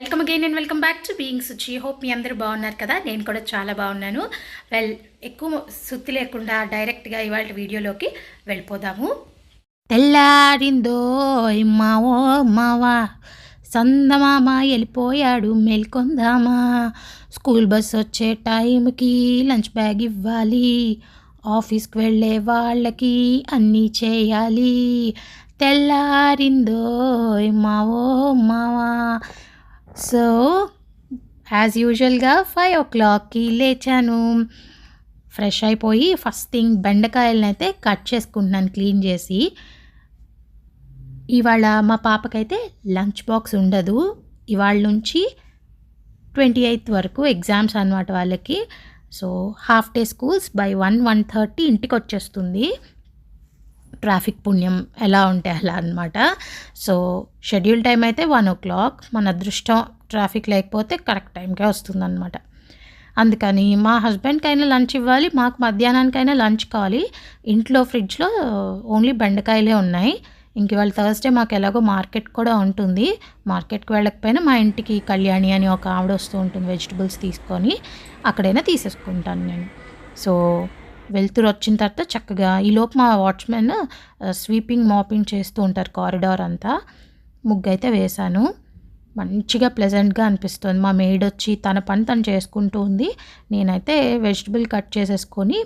Welcome again and welcome back to being Suchi hope మీ అందరూ బాగున్నారు కదా? నేను కూడా చాలా బాగున్నాను. వెల్ ఎక్కువ సుత్తి లేకుండా డైరెక్ట్గా ఇవాళ వీడియోలోకి వెళ్ళిపోదాము. తెల్లారిందో మావో మావా సందమామ వెళ్ళిపోయాడు మేల్కొందామా? స్కూల్ బస్ వచ్చే టైంకి లంచ్ బ్యాగ్ ఇవ్వాలి. ఆఫీస్కి వెళ్ళే వాళ్ళకి అన్నీ చేయాలి. తెల్లారిందో మావో మావా సో యాజ్ యూజువల్గా ఫైవ్ ఓ క్లాక్కి లేచాను. ఫ్రెష్ అయిపోయి ఫస్ట్ థింగ్ బెండకాయలను అయితే కట్ చేసుకుంటున్నాను క్లీన్ చేసి. ఇవాళ మా పాపకైతే లంచ్ బాక్స్ ఉండదు. ఇవాళ నుంచి ట్వంటీ ఎయిత్ వరకు ఎగ్జామ్స్ అనమాట వాళ్ళకి. So half day schools by one one thirty ఇంటికి వచ్చేస్తుంది ట్రాఫిక్ పుణ్యం ఎలా ఉంటే అలా అనమాట సో షెడ్యూల్ టైం అయితే వన్ ఓ క్లాక్. మన అదృష్టం ట్రాఫిక్ లేకపోతే కరెక్ట్ టైంకే వస్తుందన్నమాట. అందుకని మా హస్బెండ్కైనా లంచ్ ఇవ్వాలి మాకు మధ్యాహ్నానికైనా లంచ్ కావాలి. ఇంట్లో ఫ్రిడ్జ్లో ఓన్లీ బెండకాయలే ఉన్నాయి. ఇంక ఇవాళ థర్స్డే మాకు ఎలాగో మార్కెట్ కూడా ఉంటుంది. మార్కెట్కి వెళ్ళకపోయినా మా ఇంటికి కళ్యాణి అని ఒక ఆవిడ వస్తూ ఉంటుంది వెజిటబుల్స్ తీసుకొని. అక్కడైనా తీసేసుకుంటాను నేను. సో వెళ్తురు వచ్చిన తర్వాత చక్కగా ఈలోపు మా వాచ్మెన్ స్వీపింగ్ మాపింగ్ చేస్తూ ఉంటారు కారిడార్ అంతా. ముగ్గు అయితే వేశాను. మంచిగా ప్లెజెంట్గా అనిపిస్తుంది. మా మేడ్ వచ్చి తన పని తను చేసుకుంటూ ఉంది. నేనైతే వెజిటబుల్ కట్ చేసేసుకొని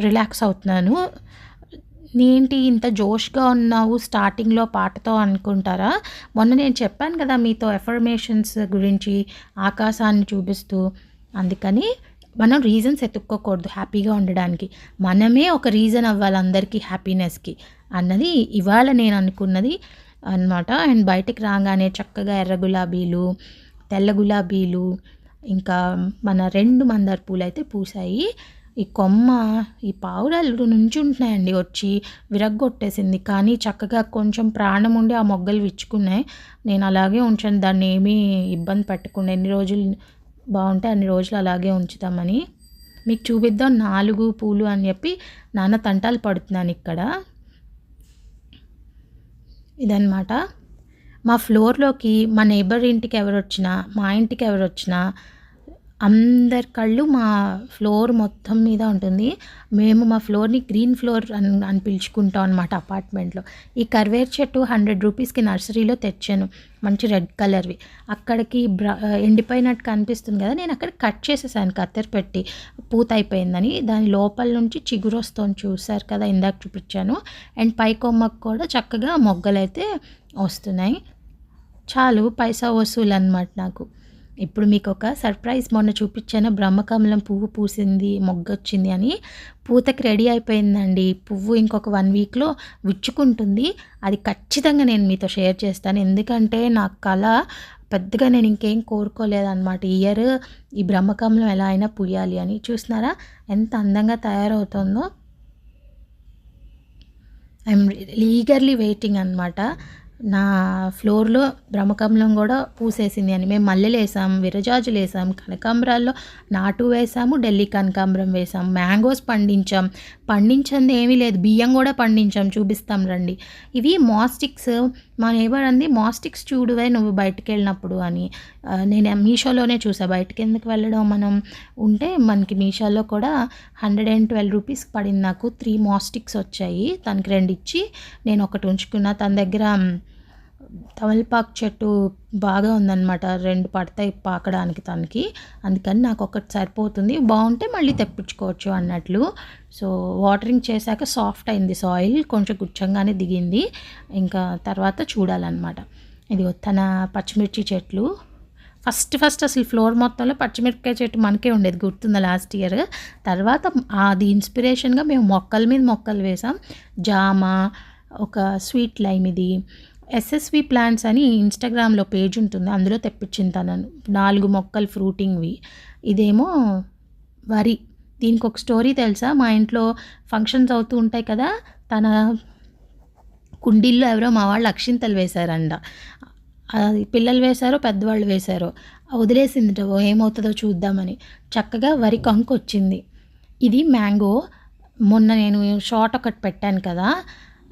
రిలాక్స్ అవుతున్నాను. నేంటి ఇంత జోష్గా ఉన్నావు స్టార్టింగ్లో పాటతో అనుకుంటారా? మొన్న నేను చెప్పాను కదా మీతో ఎఫర్మేషన్స్ గురించి ఆకాశాన్ని చూపిస్తూ. అందుకని మనం రీజన్స్ ఎత్తుక్కోకూడదు హ్యాపీగా ఉండడానికి. మనమే ఒక రీజన్ అవ్వాలి అందరికీ హ్యాపీనెస్కి అన్నది ఇవాళ నేను అనుకున్నది అనమాట అండ్ బయటకు రాగానే చక్కగా ఎర్ర గులాబీలు తెల్ల గులాబీలు ఇంకా మన రెండు మందార పూలు అయితే పూసాయి. ఈ కొమ్మ ఈ పావురాలు నుంచి ఉంటున్నాయండి వచ్చి విరగ్గొట్టేసింది. కానీ చక్కగా కొంచెం ప్రాణం ఉండి ఆ మొగ్గలు విచ్చుకున్నాయి. నేను అలాగే ఉంచాను. దాన్ని ఏమీ ఇబ్బంది పెట్టకుండా ఎన్ని రోజులు బాగుంటే అన్ని రోజులు అలాగే ఉంచుతామని. మీకు చూపిద్దాం నాలుగు పూలు అని చెప్పి నాన్న తంటాలు పడుతున్నాను ఇక్కడ. ఇదన్నమాట. మా ఫ్లోర్లోకి మా నేబర్ ఇంటికి ఎవరు వచ్చినా మా ఇంటికి ఎవరు వచ్చినా అందరి కళ్ళు మా ఫ్లోర్ మొత్తం మీద ఉంటుంది. మేము మా ఫ్లోర్ని గ్రీన్ ఫ్లోర్ అని అని పిలుచుకుంటాం అనమాట అపార్ట్మెంట్లో. ఈ కర్వేర్ చెట్టు హండ్రెడ్ రూపీస్కి నర్సరీలో తెచ్చాను. మంచి రెడ్ కలర్వి. అక్కడికి బ్ర ఎండిపోయినట్టు కనిపిస్తుంది కదా నేను అక్కడ కట్ చేసేసాను కత్తెర పెట్టి. పూత అయిపోయిందని. దాని లోపల నుంచి చిగురు వస్తుంది చూసారు కదా ఇందాక చూపించాను. అండ్ పై కొమ్మకు కూడా చక్కగా మొగ్గలైతే వస్తున్నాయి. చాలు పైసా వసూలు అనమాట నాకు. ఇప్పుడు మీకు ఒక సర్ప్రైజ్ మొన్న చూపించాను. బ్రహ్మకమలం పువ్వు పూసింది మొగ్గొచ్చింది అని. పూతకి రెడీ అయిపోయిందండి. పువ్వు ఇంకొక వన్ వీక్లో విచ్చుకుంటుంది. అది ఖచ్చితంగా నేను మీతో షేర్ చేస్తాను. ఎందుకంటే నా కళ పెద్దగా నేను ఇంకేం కోరుకోలేదన్నమాట. ఇయర్ ఈ బ్రహ్మకమలం ఎలా అయినా పుయ్యాలి అని. చూసినారా ఎంత అందంగా తయారవుతుందో. ఐఎమ్ ఈగర్లీ వెయిటింగ్ అనమాట నా ఫ్లోర్లో బ్రహ్మకమలం కూడా పూసేసింది అని. మేము మల్లెలు వేసాం విరజాజులు వేసాం కనకాంబరాల్లో నాటు వేసాము ఢిల్లీ కనకాంబరం వేసాం మ్యాంగోస్ పండించాం. పండించింది ఏమీ లేదు బియ్యం కూడా పండించాం. చూపిస్తాం రండి. ఇవి మాస్టిక్స్. మా నేబర్ అంది మాస్టిక్స్ చూడువే నువ్వు బయటకు వెళ్ళినప్పుడు అని నేను మీషోలోనే చూసా. బయటకు ఎందుకు వెళ్ళడం? మనం ఉంటే మనకి మీషోలో కూడా హండ్రెడ్ అండ్ ట్వెల్వ్ రూపీస్ పడింది నాకు. త్రీ మాస్టిక్స్ వచ్చాయి. తనకి రెండు ఇచ్చి నేను ఒకటి ఉంచుకున్నా. తన దగ్గర తమలపాకు చెట్టు బాగా ఉందన్నమాట. రెండు పడతాయి పాకడానికి తనకి. అందుకని నాకు ఒకటి సరిపోతుంది. బాగుంటే మళ్ళీ తెప్పించుకోవచ్చు అన్నట్లు. సో వాటరింగ్ చేశాక సాఫ్ట్ అయింది సాయిల్. కొంచెం గుచ్చంగానే దిగింది. ఇంకా తర్వాత చూడాలన్నమాట. ఇది తన పచ్చిమిర్చి చెట్లు. ఫస్ట్ ఫస్ట్ అసలు ఫ్లోర్ మొత్తంలో పచ్చిమిరపకాయ చెట్టు మనకే ఉండేది. గుర్తుందా లాస్ట్ ఇయర్? తర్వాత అది ఇన్స్పిరేషన్గా మేము మొక్కల మీద మొక్కలు వేసాం జామ ఒక స్వీట్ లైమ్ ఇది. ఎస్ఎస్వి ప్లాంట్స్ అని ఇన్స్టాగ్రామ్లో పేజ్ ఉంటుంది. అందులో తెప్పించింది తనను. నాలుగు మొక్కలు ఫ్రూటింగ్వి. ఇదేమో వరి. దీనికి ఒక స్టోరీ తెలుసా? మా ఇంట్లో ఫంక్షన్స్ అవుతూ ఉంటాయి కదా తన కుండీల్లో ఎవరో మా వాళ్ళు అక్షింతలు వేశారంట. అది పిల్లలు వేశారో పెద్దవాళ్ళు వేశారో వదిలేసింది ఏమవుతుందో చూద్దామని. చక్కగా వరి కంకు వచ్చింది. ఇది మ్యాంగో. మొన్న నేను షార్ట్ ఒకటి పెట్టాను కదా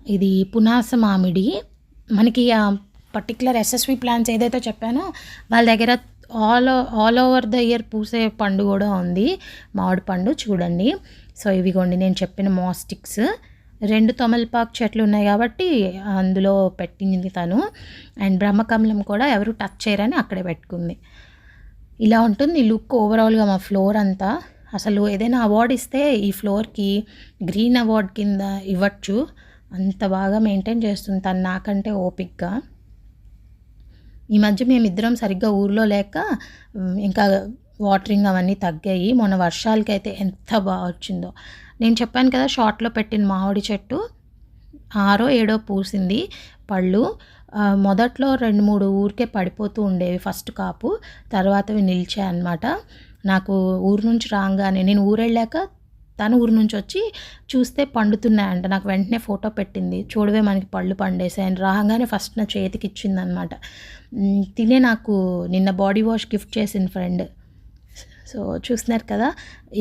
ఇది పునాస మామిడి మనకి పర్టికులర్ ఎస్ఎస్వి ప్లాన్స్ ఏదైతే చెప్పానో వాళ్ళ దగ్గర all all over the year పూసే పండు కూడా ఉంది. మామిడి పండు చూడండి. సో ఇవిగోండి నేను చెప్పిన మాస్టిక్స్ రెండు తమలపాకు చెట్లు ఉన్నాయి కాబట్టి అందులో పెట్టింది తను. అండ్ బ్రహ్మకమలం కూడా ఎవరు టచ్ చేయరని అక్కడే పెట్టుకుంది. ఇలా ఉంటుంది లుక్ ఓవరాల్గా మా ఫ్లోర్ అంతా. అసలు ఏదైనా అవార్డు ఇస్తే ఈ ఫ్లోర్కి గ్రీన్ అవార్డ్ కింద ఇవ్వచ్చు. అంత బాగా మెయింటైన్ చేస్తుంది. తను నాకంటే ఓపిక్గా ఈ మధ్య మేమిద్దరం సరిగ్గా ఊర్లో లేక ఇంకా వాటరింగ్ అవన్నీ తగ్గాయి. మొన్న వర్షాలకైతే ఎంత బాగా వచ్చిందో. నేను చెప్పాను కదా షార్ట్లో పెట్టిన మామిడి చెట్టు ఆరో ఏడో పూసింది. పళ్ళు మొదట్లో రెండు మూడు ఊరికే పడిపోతూ ఉండేవి ఫస్ట్ కాపు. తర్వాతవి నిలిచాయి అన్నమాట. నాకు ఊరు నుంచి రాగానే నేను ఊరు వెళ్ళాక తను ఊరు నుంచి వచ్చి చూస్తే పండుతున్నాయంట. నాకు వెంటనే ఫోటో పెట్టింది. చూడవే మనకి పళ్ళు పండేసాయని రాగానే ఫస్ట్ నా చేతికి ఇచ్చిందనమాట తినే నాకు నిన్న బాడీ వాష్ గిఫ్ట్ చేసింది ఫ్రెండ్. సో చూస్తున్నారు కదా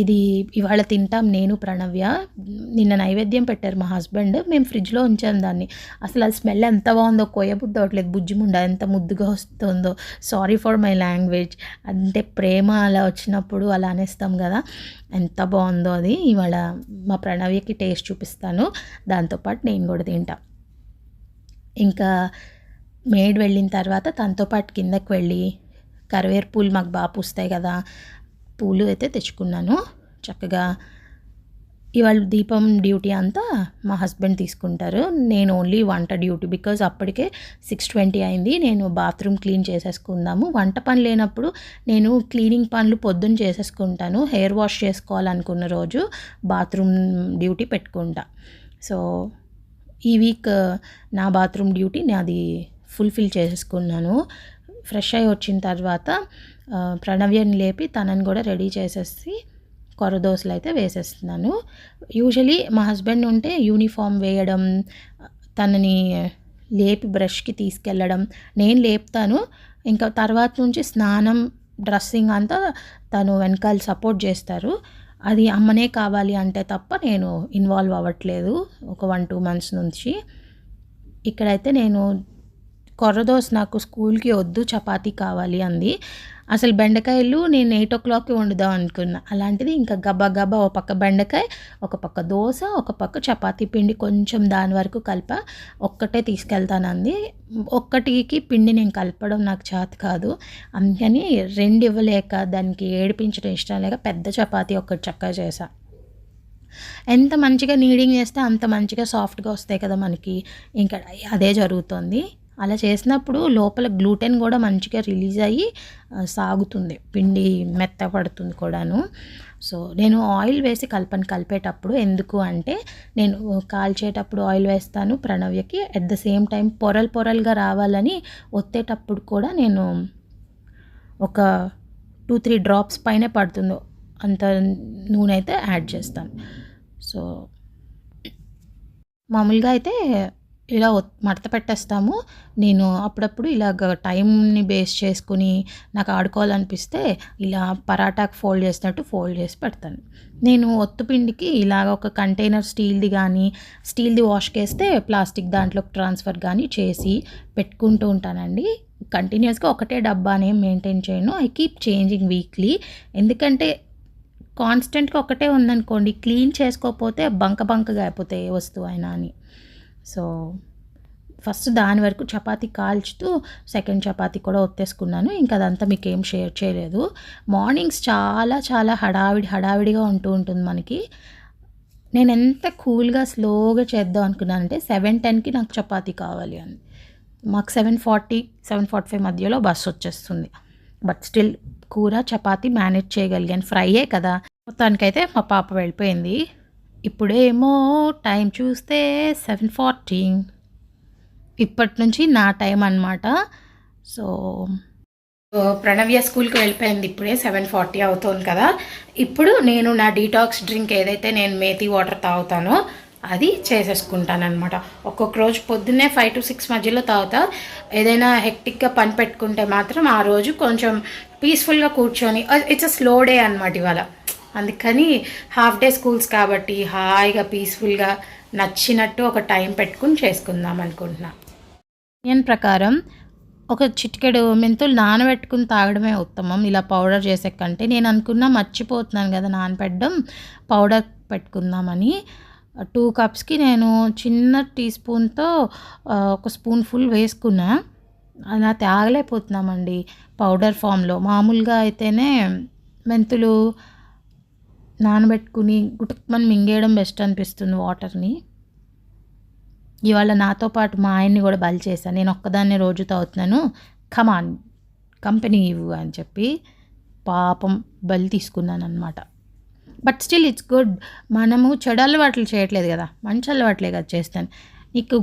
ఇది ఇవాళ తింటాం నేను ప్రణవ్య. నిన్న నైవేద్యం పెట్టారు మా హస్బెండ్ మేము ఫ్రిడ్జ్లో ఉంచాం దాన్ని. అసలు అది స్మెల్ ఎంత బాగుందో కొయ్యబుద్ధి అవట్లేదు బుజ్జిముండ ఎంత ముద్దుగా వస్తుందో. సారీ ఫర్ మై లాంగ్వేజ్ అంటే ప్రేమ అలా వచ్చినప్పుడు అలా అనేస్తాం కదా ఎంత బాగుందో అది. ఇవాళ మా ప్రణవ్యకి టేస్ట్ చూపిస్తాను. దాంతోపాటు నేను కూడా తింటా. ఇంకా మేడ్ వెళ్ళిన తర్వాత తనతో పాటు కిందకి వెళ్ళి కరివేరు పూలు మాకు బాగా పూస్తాయి కదా పూలు అయితే తెచ్చుకున్నాను. చక్కగా ఇవాళ దీపం డ్యూటీ అంతా మా హస్బెండ్ తీసుకుంటారు. నేను ఓన్లీ వంట డ్యూటీ బికాజ్ అప్పటికే సిక్స్ ట్వంటీ అయింది. నేను బాత్రూమ్ క్లీన్ చేసేసుకుందాము. వంట పని లేనప్పుడు నేను క్లీనింగ్ పనులు పొద్దున్న చేసేసుకుంటాను. హెయిర్ వాష్ చేసుకోవాలనుకున్న రోజు బాత్రూమ్ డ్యూటీ పెట్టుకుంటా. సో ఈ వీక్ నా బాత్రూమ్ డ్యూటీ నాది ఫుల్ఫిల్ చేసేసుకున్నాను. ఫ్రెష్ అయి వచ్చిన తర్వాత ప్రణవ్యని లేపి తనని కూడా రెడీ చేసేసి కొరదోసలు అయితే వేసేస్తున్నాను. యూజువలీ మా హస్బెండ్ ఉంటే యూనిఫామ్ వేయడం తనని లేపి బ్రష్కి తీసుకెళ్ళడం నేను లేపుతాను. ఇంకా తర్వాత నుంచి స్నానం డ్రెస్సింగ్ అంతా తను వెనకాల సపోర్ట్ చేస్తారు. అది అమ్మనే కావాలి అంటే తప్ప నేను ఇన్వాల్వ్ అవ్వట్లేదు ఒక వన్ టూ మంత్స్ నుంచి. ఇక్కడైతే నేను కొర్రదోస్ నాకు స్కూల్కి వద్దు చపాతీ కావాలి అంది. అసలు బెండకాయలు నేను ఎయిట్ ఓ క్లాక్కి వండుదాం అనుకున్నా. అలాంటిది ఇంకా గబా గబా ఒక పక్క బెండకాయ ఒక పక్క దోశ ఒక పక్క చపాతీ పిండి కొంచెం దాని వరకు కలప ఒక్కటే తీసుకెళ్తానంది ఒక్కటికి పిండి నేను కలపడం నాకు చేత కాదు. అందుకని రెండు ఇవ్వలేక దానికి ఏడిపించడం ఇష్టం లేక పెద్ద చపాతీ ఒక్కటి చక్కగా చేసా ఎంత మంచిగా నీడింగ్ చేస్తే అంత మంచిగా సాఫ్ట్గా వస్తాయి కదా మనకి. ఇంకా అదే జరుగుతుంది. అలా చేసినప్పుడు లోపల గ్లూటెన్ కూడా మంచిగా రిలీజ్ అయ్యి సాగుతుంది. పిండి మెత్తపడుతుంది కూడాను. సో నేను ఆయిల్ వేసి కలపని. కలిపేటప్పుడు ఎందుకు అంటే నేను కాల్చేటప్పుడు ఆయిల్ వేస్తాను ప్రణవ్యకి. అట్ ద సేమ్ టైం పొరలు పొరలుగా రావాలని ఒత్తేటప్పుడు కూడా నేను ఒక టూ త్రీ డ్రాప్స్ పైనే పడుతుందో. అంత నూనె అయితే యాడ్ చేస్తాను. సో మామూలుగా అయితే ఇలా ఒత్- మడత పెట్టేస్తాము. నేను అప్పుడప్పుడు ఇలాగ టైంని బేస్ చేసుకుని నాకు ఆడుకోవాలనిపిస్తే ఇలా పరాటాకు ఫోల్డ్ చేసినట్టు ఫోల్డ్ చేసి పెడతాను. నేను ఒత్తుపిండికి ఇలాగ ఒక కంటైనర్ స్టీల్ది కానీ స్టీల్ది వాష్ చేస్తే ప్లాస్టిక్ దాంట్లోకి ట్రాన్స్ఫర్ కానీ చేసి పెట్టుకుంటూ ఉంటానండి. కంటిన్యూస్గా ఒకటే డబ్బానే మెయింటైన్ చేయను. I keep changing weekly. ఎందుకంటే కాన్స్టెంట్గా ఒకటే ఉందనుకోండి క్లీన్ చేసుకోకపోతే బంక బంకగా అయిపోతాయి వస్తువు అయినా అని. సో ఫస్ట్ దాని వరకు చపాతి కాల్చుతూ సెకండ్ చపాతీ కూడా ఒత్తేసుకున్నాను. ఇంకా అదంతా మీకు ఏం షేర్ చేయలేదు. మార్నింగ్స్ చాలా చాలా హడావిడి హడావిడిగా ఉంటూ ఉంటుంది మనకి. నేను ఎంత కూల్గా స్లోగా చేద్దాం అనుకున్నానంటే సెవెన్ టెన్కి నాకు చపాతీ కావాలి అని. మాకు seven forty seven forty five మధ్యలో బస్సు వచ్చేస్తుంది. బట్ స్టిల్ కూర చపాతీ మేనేజ్ చేయగలిగాను. ఫ్రైయే కదా. మొత్తానికైతే మా పాప వెళ్ళిపోయింది. ఇప్పుడేమో టైం చూస్తే సెవెన్ ఫార్టీ ఇప్పటి నుంచి నా టైం అన్నమాట. సో ప్రణవ్య స్కూల్కి వెళ్ళిపోయింది ఇప్పుడే సెవెన్ ఫార్టీ అవుతుంది కదా. ఇప్పుడు నేను నా డీటాక్స్ డ్రింక్ ఏదైతే నేను మేతి వాటర్ తాగుతానో అది చేసేసుకుంటానమాట ఒక్కొక్క రోజు పొద్దున్నే ఫైవ్ టు సిక్స్ మధ్యలో తాగుతా. ఏదైనా హెక్టిక్గా పని పెట్టుకుంటే మాత్రం ఆ రోజు కొంచెం పీస్ఫుల్గా కూర్చొని ఇట్స్ అ స్లో డే అనమాట ఇవాళ. అందుకని హాఫ్ డే స్కూల్స్ కాబట్టి హాయిగా పీస్ఫుల్గా నచ్చినట్టు ఒక టైం పెట్టుకుని చేసుకుందాం అనుకుంటున్నా. నేను ప్రకారం ఒక చిటికెడు మెంతులు నానబెట్టుకుని తాగడమే ఉత్తమం. ఇలా పౌడర్ చేసే కంటే నేను అనుకున్నా మర్చిపోతున్నాను కదా నానబెట్టడం పౌడర్ పెట్టుకుందామని. టూ కప్స్కి నేను చిన్న టీ స్పూన్తో ఒక స్పూన్ ఫుల్ వేసుకున్నా. అలా తాగలేకపోతున్నామండి పౌడర్ ఫామ్లో. మామూలుగా అయితేనే మెంతులు నానబెట్టుకుని గుటుక్మని మింగేయడం బెస్ట్ అనిపిస్తుంది వాటర్ని. ఇవాళ నాతో పాటు మా ఆయన్ని కూడా బలి చేశాను నేను ఒక్కదాన్నే రోజు తాగుతున్నాను. కమాన్ కంపెనీ ఇవ్వు అని చెప్పి పాపం బలి తీసుకున్నాను అనమాట బట్ స్టిల్ ఇట్స్ గుడ్ మనము చెడు అలవాట్లు చేయట్లేదు కదా. మంచి అలవాట్లే కదా చేస్తాను. నీకు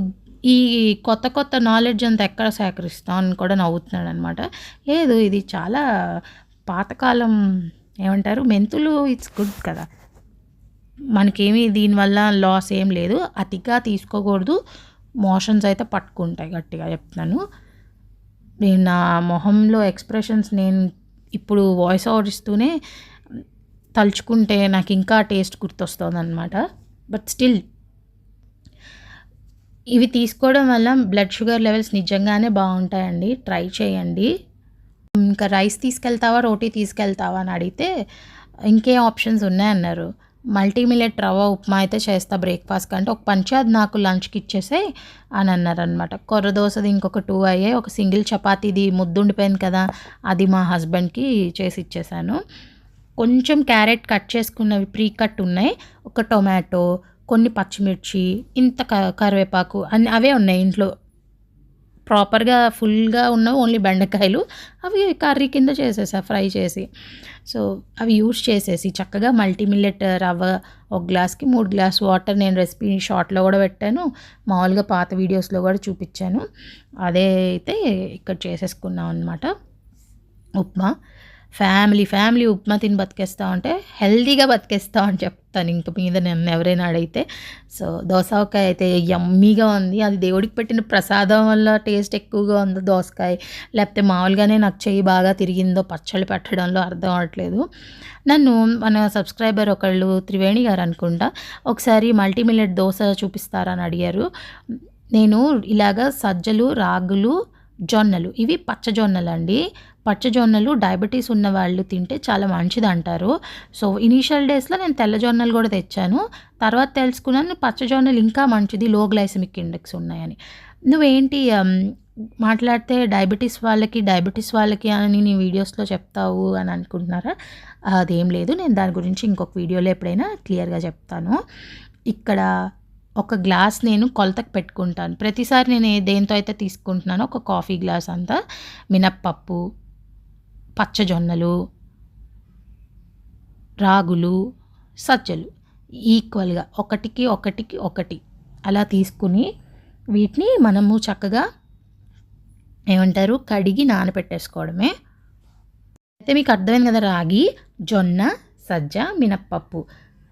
ఈ కొత్త కొత్త నాలెడ్జ్ అంతా ఎక్కడ సేకరిస్తాం అని కూడా నవ్వుతున్నాడు అనమాట లేదు ఇది చాలా పాతకాలం ఏమంటారు? మెంతులు ఇట్స్ గుడ్ కదా. మనకేమీ దీనివల్ల లాస్ ఏం లేదు. అతిగా తీసుకోకూడదు. మోషన్స్ అయితే పట్టుకుంటాయి గట్టిగా చెప్తున్నాను. నేను నా మొహంలో ఎక్స్ప్రెషన్స్ నేను ఇప్పుడు వాయిస్ ఓవర్ ఇస్తూనే తలుచుకుంటే నాకు ఇంకా టేస్ట్ గుర్తొస్తుంది అనమాట బట్ స్టిల్ ఇవి తీసుకోవడం వల్ల బ్లడ్ షుగర్ లెవెల్స్ నిజంగానే బాగుంటాయండి. ట్రై చేయండి. ఇంకా రైస్ తీసుకెళ్తావా రోటీ తీసుకెళ్తావా అని అడిగితే ఇంకే ఆప్షన్స్ ఉన్నాయన్నారు మల్టీమిలెట్ రవ్వ ఉప్మా అయితే చేస్తా బ్రేక్ఫాస్ట్ కంటే ఒక పంచి అది నాకు లంచ్కి ఇచ్చేసే అని అన్నారు అనమాట కొర్ర దోశది ఇంకొక టూ అయ్యాయి. ఒక సింగిల్ చపాతీది ముద్దుండిపోయింది కదా అది మా హస్బెండ్కి చేసి ఇచ్చేసాను. కొంచెం క్యారెట్ కట్ చేసుకున్నవి ప్రీ కట్ ఉన్నాయి. ఒక టొమాటో కొన్ని పచ్చిమిర్చి ఇంత క- కరివేపాకు అన్ని అవే ఉన్నాయి ఇంట్లో. ప్రాపర్గా ఫుల్గా ఉన్న ఓన్లీ బెండకాయలు. అవి కర్రీ కింద చేసేసా ఫ్రై చేసి. సో అవి యూజ్ చేసేసి చక్కగా మల్టీమిల్లెట్ రవ్వ ఒక గ్లాస్కి మూడు గ్లాస్ వాటర్ నేను రెసిపీ షార్ట్లో కూడా పెట్టాను. మామూలుగా పాత వీడియోస్లో కూడా చూపించాను. అదే అయితే ఇక్కడ చేసేసుకున్నాం అనమాట ఉప్మా. ఫ్యామిలీ ఫ్యామిలీ ఉప్మా తిని బతికేస్తా ఉంటే హెల్దీగా బతికేస్తా అని చెప్తాను. ఇంక మీద నన్ను ఎవరైనా అడిగితే సో దోసకాయ అయితే యమ్మీగా ఉంది. అది దేవుడికి పెట్టిన ప్రసాదం వల్ల టేస్ట్ ఎక్కువగా ఉంది దోసకాయ? లేకపోతే మామూలుగానే నాకు చెయ్యి బాగా తిరిగిందో పచ్చళ్ళు పెట్టడంలో అర్థం అవట్లేదు నన్ను మన సబ్స్క్రైబర్ ఒకళ్ళు త్రివేణి గారు అనుకుంటా ఒకసారి మల్టీమిల్లెట్ దోశ చూపిస్తారని అడిగారు. నేను ఇలాగ సజ్జలు రాగులు జొన్నలు ఇవి పచ్చజొన్నలు అండి పచ్చజొన్నలు డయాబెటీస్ ఉన్న వాళ్ళు తింటే చాలా మంచిది అంటారు సో ఇనీషియల్ డేస్లో నేను తెల్ల జొన్నలు కూడా తెచ్చాను. తర్వాత తెలుసుకున్నాను పచ్చజొన్నలు ఇంకా మంచిది లో గ్లైసమిక్ ఇండెక్స్ ఉన్నాయని. నువ్వేంటి మాట్లాడితే డయాబెటీస్ వాళ్ళకి డయాబెటీస్ వాళ్ళకి అని నీ వీడియోస్లో చెప్తావు అని అనుకుంటున్నారా? అదేం లేదు నేను దాని గురించి ఇంకొక వీడియోలో ఎప్పుడైనా క్లియర్గా చెప్తాను. ఇక్కడ ఒక గ్లాస్ నేను కొలతకు పెట్టుకుంటాను. ప్రతిసారి నేను దేంతో అయితే తీసుకుంటున్నానో ఒక కాఫీ గ్లాస్ అంతా మినప్పప్పు పచ్చజొన్నలు రాగులు సజ్జలు. ఈక్వల్గా ఒకటికి ఒకటికి ఒకటి. అలా తీసుకుని వీటిని మనము చక్కగా ఏమంటారు? కడిగి నానబెట్టేసుకోవడమే అయితే మీకు అర్థమైంది కదా రాగి జొన్న సజ్జ మినప్పప్పు.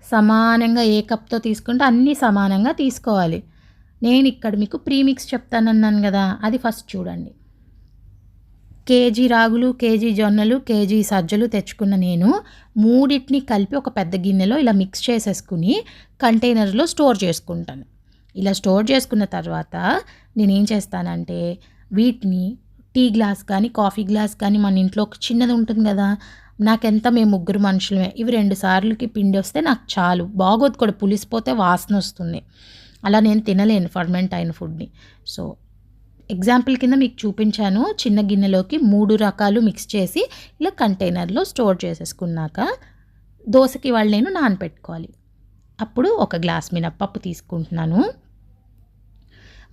సమానంగా ఏ కప్తో తీసుకుంటే అన్నీ సమానంగా తీసుకోవాలి. నేను ఇక్కడ మీకు ప్రీమిక్స్ చెప్తానన్నాను కదా అది ఫస్ట్ చూడండి. కేజీ రాగులు కేజీ జొన్నలు కేజీ సజ్జలు తెచ్చుకున్న నేను మూడింటిని కలిపి ఒక పెద్ద గిన్నెలో ఇలా మిక్స్ చేసేసుకుని కంటైనర్లో స్టోర్ చేసుకుంటాను. ఇలా స్టోర్ చేసుకున్న తర్వాత నేను ఏం చేస్తానంటే వీటిని టీ గ్లాస్ కానీ కాఫీ గ్లాస్ కానీ మన ఇంట్లో ఒక చిన్నది ఉంటుంది కదా నాకెంత మేము ముగ్గురు మనుషులమే ఇవి రెండు సార్లకి పిండి వస్తే నాకు చాలు బాగోదు కూడా పులిసిపోతే వాసన వస్తుంది. అలా నేను తినలేను ఫర్మెంట్ అయిన ఫుడ్ని. సో ఎగ్జాంపుల్ కింద మీకు చూపించాను. చిన్న గిన్నెలోకి మూడు రకాలు మిక్స్ చేసి ఇలా కంటైనర్లో స్టోర్ చేసేసుకున్నాక దోశకి వాళ్ళు నేను నానపెట్టుకోవాలి. అప్పుడు ఒక గ్లాస్ మినప్పప్పు తీసుకుంటున్నాను.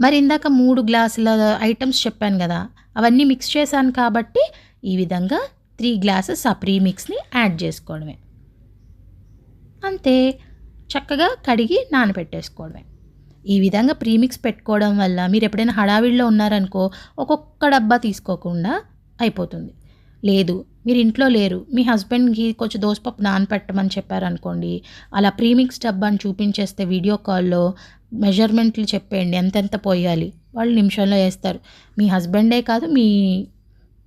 మరి ఇందాక మూడు గ్లాసుల ఐటమ్స్ చెప్పాను కదా అవన్నీ మిక్స్ చేశాను కాబట్టి ఈ విధంగా త్రీ గ్లాసెస్ ఆ ప్రీ మిక్స్ని యాడ్ చేసుకోవడమే. అంతే. చక్కగా కడిగి నానబెట్టేసుకోవడమే ఈ విధంగా ప్రీమిక్స్ పెట్టుకోవడం వల్ల మీరు ఎప్పుడైనా హడావిడిలో ఉన్నారనుకో ఒక్కొక్క డబ్బా తీసుకోకుండా అయిపోతుంది. లేదు మీరు ఇంట్లో లేరు మీ హస్బెండ్కి కొంచెం దోసపప్పు నానపెట్టమని చెప్పారనుకోండి అలా ప్రీమిక్స్ డబ్బాని చూపించేస్తే వీడియో కాల్లో మెజర్మెంట్లు చెప్పేయండి ఎంతెంత పోయాలి వాళ్ళు నిమిషంలో వేస్తారు. మీ హస్బెండే కాదు మీ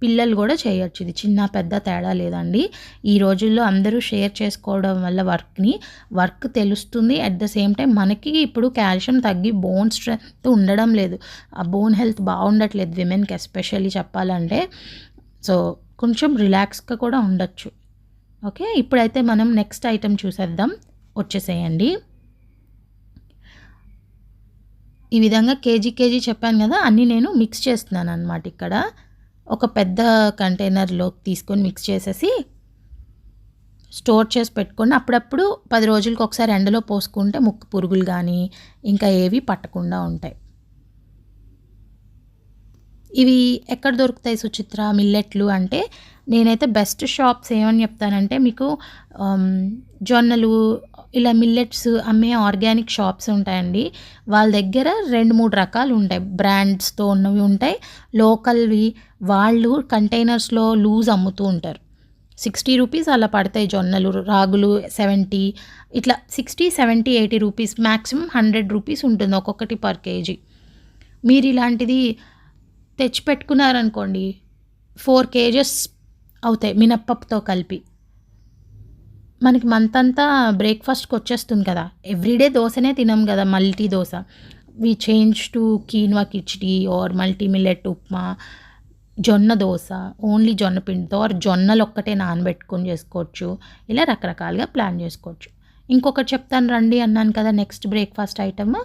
పిల్లలు కూడా చేయొచ్చు. ఇది చిన్న పెద్ద తేడా లేదండి. ఈ రోజుల్లో అందరూ షేర్ చేసుకోవడం వల్ల వర్క్ని వర్క్ తెలుస్తుంది. అట్ ద సేమ్ టైం మనకి ఇప్పుడు కాల్షియం తగ్గి బోన్ స్ట్రెంత్ ఉండడం లేదు. ఆ బోన్ హెల్త్ బాగుండట్లేదు విమెన్కి ఎస్పెషల్లీ చెప్పాలంటే. సో కొంచెం రిలాక్స్గా కూడా ఉండొచ్చు. ఓకే? ఇప్పుడైతే మనం నెక్స్ట్ ఐటెం చూసేద్దాం. వచ్చేసేయండి. ఈ విధంగా కేజీ కేజీ చెప్పాను కదా అన్నీ నేను మిక్స్ చేస్తున్నాను అనమాట ఇక్కడ. ఒక పెద్ద కంటైనర్లోకి తీసుకొని మిక్స్ చేసేసి స్టోర్ చేసి పెట్టుకొని అప్పుడప్పుడు పది రోజులకు ఒకసారి ఎండలో పోసుకుంటే ముక్కు పురుగులు కానీ ఇంకా ఏవి పట్టకుండా ఉంటాయి. ఇవి ఎక్కడ దొరుకుతాయి సుచిత్ర? మిల్లెట్లు అంటే నేనైతే బెస్ట్ షాప్స్ ఏమని చెప్తానంటే మీకు జొన్నలు ఇలా మిల్లెట్స్ అమ్మే ఆర్గానిక్ షాప్స్ ఉంటాయండి. వాళ్ళ దగ్గర రెండు మూడు రకాలు ఉంటాయి. బ్రాండ్స్తో ఉన్నవి ఉంటాయి. లోకల్వి వాళ్ళు కంటైనర్స్లో లూజ్ అమ్ముతూ ఉంటారు. సిక్స్టీ రూపీస్ అలా పడతాయి జొన్నలు రాగులు సెవెంటీ ఇట్లా sixty seventy eighty rupees maximum hundred rupees ఉంటుంది ఒక్కొక్కటి పర్ కేజీ. మీరు ఇలాంటిది తెచ్చిపెట్టుకున్నారనుకోండి ఫోర్ కేజెస్ అవుతాయి మినప్పప్పుతో కలిపి. మనకి మంత్ అంతా బ్రేక్ఫాస్ట్కి వచ్చేస్తుంది కదా ఎవ్రీడే దోశనే తినం కదా multi dosa. We change to quinoa khichdi or multi millet upma జొన్న దోశ ఓన్లీ జొన్న పిండితో ఆర్ జొన్నలు ఒక్కటే నానబెట్టుకొని చేసుకోవచ్చు. ఇలా రకరకాలుగా ప్లాన్ చేసుకోవచ్చు. ఇంకొకటి చెప్తాను రండి అన్నాను కదా నెక్స్ట్ బ్రేక్ఫాస్ట్ ఐటమ్.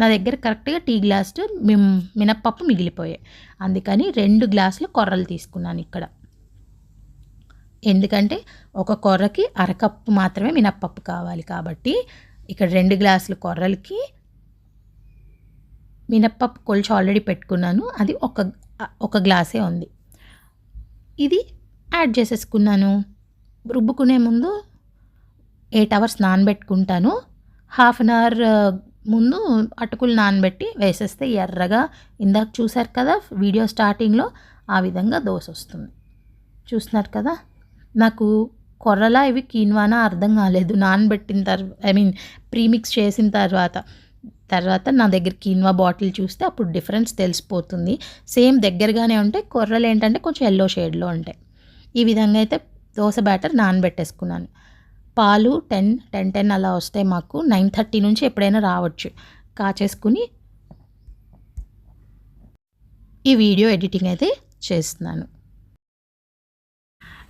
నా దగ్గర కరెక్ట్గా టీ గ్లాస్ మిమ్ మినప్పప్పు మిగిలిపోయాయి. అందుకని రెండు గ్లాసులు కొర్రలు తీసుకున్నాను ఇక్కడ. ఎందుకంటే ఒక కొర్రకి అరకప్పు మాత్రమే మినప్పప్పు కావాలి కాబట్టి ఇక్కడ రెండు గ్లాసులు కొర్రలకి మినప్పప్పు కొలిచి ఆల్రెడీ పెట్టుకున్నాను. అది ఒక ఒక గ్లాసే ఉంది. ఇది యాడ్ చేసేసుకున్నాను. రుబ్బుకునే ముందు ఎయిట్ అవర్స్ నానబెట్టుకుంటాను. హాఫ్ అన్ అవర్ ముందు అటుకులు నానబెట్టి వేసేస్తే ఎర్రగా ఇందాక చూశారు కదా వీడియో స్టార్టింగ్లో ఆ విధంగా దోశ వస్తుంది. చూస్తున్నారు కదా? నాకు కొర్రలా ఇవి కీన్వానా అర్థం కాలేదు. నానబెట్టిన తర్వాత ఐ మీన్ ప్రీమిక్స్ చేసిన తర్వాత. తర్వాత నా దగ్గర కీన్వా బాటిల్ చూస్తే అప్పుడు డిఫరెన్స్ తెలిసిపోతుంది. సేమ్ దగ్గరగానే ఉంటాయి కొర్రలు ఏంటంటే కొంచెం ఎల్లో షేడ్లో ఉంటాయి. ఈ విధంగా అయితే దోశ బ్యాటర్ నానబెట్టేసుకున్నాను. పాలు టెన్ టెన్ టెన్ అలా వస్తాయి మాకు. నైన్ థర్టీ నుంచి ఎప్పుడైనా రావచ్చు. కాచేసుకుని ఈ వీడియో ఎడిటింగ్ అయితే చేస్తున్నాను.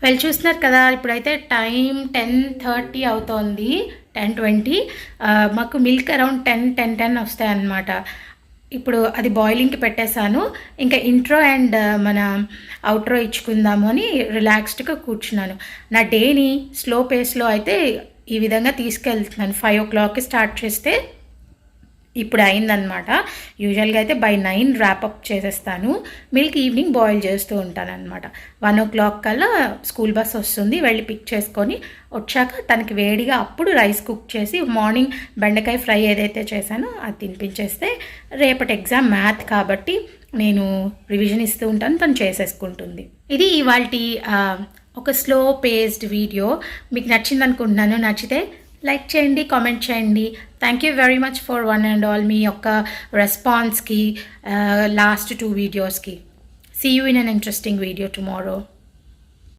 వెళ్ళి చూస్తున్నారు కదా ఇప్పుడైతే టైం టెన్ థర్టీ అవుతోంది. టెన్ ట్వంటీ మాకు milk around ten ten ten వస్తాయి ఇప్పుడు అది బాయిలింగ్కి పెట్టేశాను. ఇంకా ఇంట్రో అండ్ మన అవుట్రో ఇచ్చుకుందాము అని రిలాక్స్డ్గా కూర్చున్నాను. నా డేని స్లో పేస్లో అయితే ఈ విధంగా తీసుకెళ్తున్నాను. ఫైవ్ ఓ క్లాక్కి స్టార్ట్ చేస్తే ఇప్పుడు అయిందనమాట యూజువల్గా అయితే బై నైన్ ర్యాపప్ చేసేస్తాను. మిల్క్ ఈవినింగ్ బాయిల్ చేస్తూ ఉంటాను అనమాట వన్ ఓ క్లాక్ కల్లా స్కూల్ బస్ వస్తుంది. వెళ్ళి పిక్ చేసుకొని వచ్చాక తనకి వేడిగా అప్పుడు రైస్ కుక్ చేసి మార్నింగ్ బెండకాయ ఫ్రై ఏదైతే చేశానో అది తినిపించేస్తే రేపటి ఎగ్జామ్ మ్యాథ్ కాబట్టి నేను రివిజన్ ఇస్తూ ఉంటాను. తను చేసేసుకుంటుంది. ఇది ఇవాళ ఒక స్లో పేస్డ్ వీడియో మీకు నచ్చింది అనుకుంటున్నాను నచ్చితే లైక్ చేయండి కామెంట్ చేయండి. Thank you very much for one and all మీ యొక్క రెస్పాన్స్కి లాస్ట్ టూ వీడియోస్కి see you in an interesting video tomorrow